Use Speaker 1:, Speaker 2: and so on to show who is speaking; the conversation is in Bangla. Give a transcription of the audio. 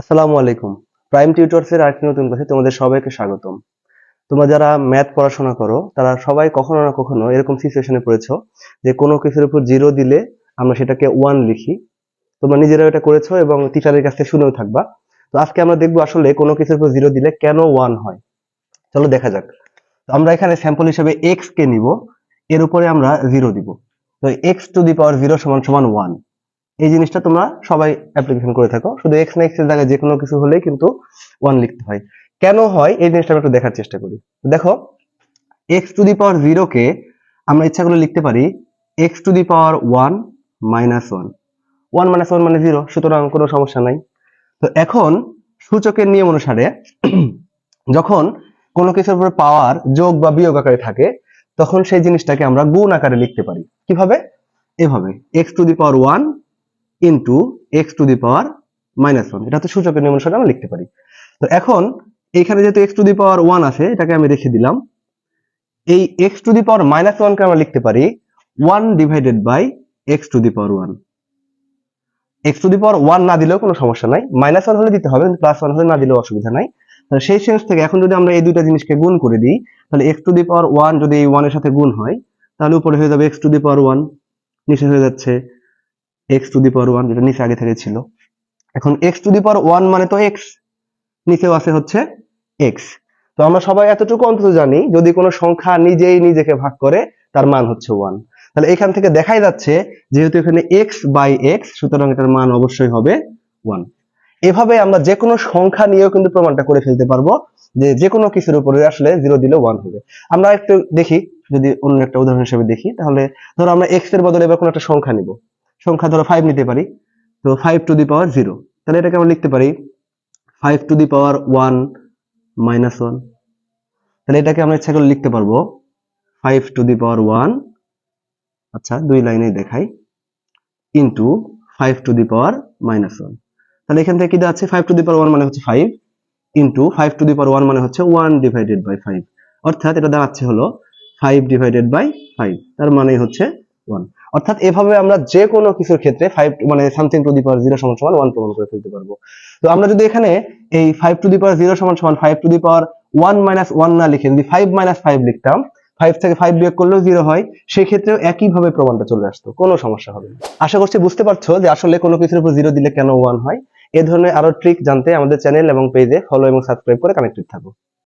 Speaker 1: আসসালামু আলাইকুম। প্রাইম টিউটরসের আরেকটি নতুন ক্লাসে তোমাদের সবাইকে স্বাগতম। তোমরা যারা ম্যাথ পড়াশোনা করো, তারা সবাই কখনো না কখনো এরকম সিচুয়েশনে পড়েছো যে কোনো কিছুর উপর জিরো দিলে আমরা সেটাকে ওয়ান লিখি। তোমরা নিজেরাও এটা করেছ এবং টিচারের কাছ থেকে শুনেও থাকবা। তো আজকে আমরা দেখব আসলে কোনো কিছুর উপর জিরো দিলে কেন ওয়ান হয়। চলো দেখা যাক। আমরা এখানে স্যাম্পল হিসেবে এক্স কে নিব, এর উপরে আমরা জিরো দিব। তো X to the power zero সমান সমান ওয়ান এই জিনিসটা তোমরা সবাই অ্যাপ্লিকেশন করে থাকো। শুধু এক্স না এক্সের জায়গায় যে কোনো কিছু হলেই কিন্তু ওয়ান লিখতে হয়। কেন হয়? এই জিনিসটা আমরা একটু দেখার চেষ্টা করি। দেখো X to the power zero কে আমরা ইচ্ছা করে লিখতে পারি X to the power one minus one one minus one মানে জিরো সুতরাং কোনো সমস্যা নাই। তো এখন সূচকের নিয়ম অনুসারে যখন কোনো কিছুর উপর পাওয়ার যোগ বা বিয়োগ আকারে থাকে, তখন সেই জিনিসটাকে আমরা গুণ আকারে লিখতে পারি। কীভাবে? এভাবে। X to the power one into X to the power minus one এটা হচ্ছে সূচকের নিয়ম অনুসারে আমরা লিখতে পারি। তো এখন এখানে যেহেতু X to the power one আছে, এটাকে আমি রেখে দিলাম। এই X to the power minus ওয়ানকে আমরা লিখতে পারি one divided by X to the power one X to the power one না দিলেও কোনো সমস্যা নাই। মাইনাস ওয়ান হলে দিতে হবে প্লাস ওয়ান হলে না দিলেও অসুবিধা নাই। তাহলে সেই সেন্স থেকে এখন যদি আমরা এই দুইটা জিনিসকে গুণ করে দিই, তাহলে X to the power one যদি এই ওয়ানের সাথে গুণ হয়, তাহলে উপরে হয়ে যাবে X to the power one নিচে হয়ে যাচ্ছে X to the power one যেটা নিচে আগে থেকে ছিল। এখন X to the power one মানে তো এক্স নিচেও আছে হচ্ছে এক্স তো আমরা সবাই এতটুকু অন্তত জানি, যদি কোনো সংখ্যা নিজেই নিজেকে ভাগ করে, তার মান হচ্ছে ওয়ান তাহলে এখান থেকে দেখাই যাচ্ছে, যেহেতু এখানে এক্স বাই এক্স সুতরাং এটার মান অবশ্যই হবে ওয়ান এভাবে আমরা যে কোনো সংখ্যা নিয়েও কিন্তু প্রমাণটা করে ফেলতে পারব, যে যে কোনো কিছুর উপরে আসলে জিরো দিলে ওয়ান হবে। আমরা একটু দেখি, যদি অন্য একটা উদাহরণ হিসেবে দেখি, তাহলে ধরো আমরা এক্সের বদলে এবার কোনো একটা সংখ্যা নিব। সংখ্যা ধরো ফাইভ নিতে পারি, তো five to the power zero তাহলে এটাকে আমরা লিখতে পারি five to the power one minus one তাহলে এটাকে আমরা ইচ্ছা করে লিখতে পারব five to the power one আচ্ছা দুই লাইনে দেখাই into five to the power minus one তাহলে এখান থেকে কি দেওয়া আছে? Five to the power one মানে হচ্ছে five into five to the power one মানে হচ্ছে ওয়ান ডিভাইডেড বাই ফাইভ অর্থাৎ এটা দাঁড়াচ্ছে হলো ফাইভ ডিভাইডেড বাই ফাইভ তার মানে হচ্ছে ওয়ান অর্থাৎ এভাবে আমরা যে কোনো কিছুর ক্ষেত্রে ফাইভ মানে something to the power zero সমান সমান ওয়ান প্রমাণ করে ফেলতে পারব। তো আমরা যদি এখানে এই five to the power zero সমান সমান five to the power one minus one না লিখে যদি ফাইভ মাইনাস ফাইভ লিখতাম ফাইভ থেকে ফাইভ বিয়োগ করলেও জিরো হয়, সেক্ষেত্রেও একইভাবে প্রমাণটা চলে আসতো, কোনো সমস্যা হবে না। আশা করছি বুঝতে পারছ যে আসলে কোনো কিছুর উপর জিরো দিলে কেন ওয়ান হয়। এ ধরনের আরও ট্রিক জানতে আমাদের চ্যানেল এবং পেজে ফলো এবং সাবস্ক্রাইব করে কানেক্টেড থাকো।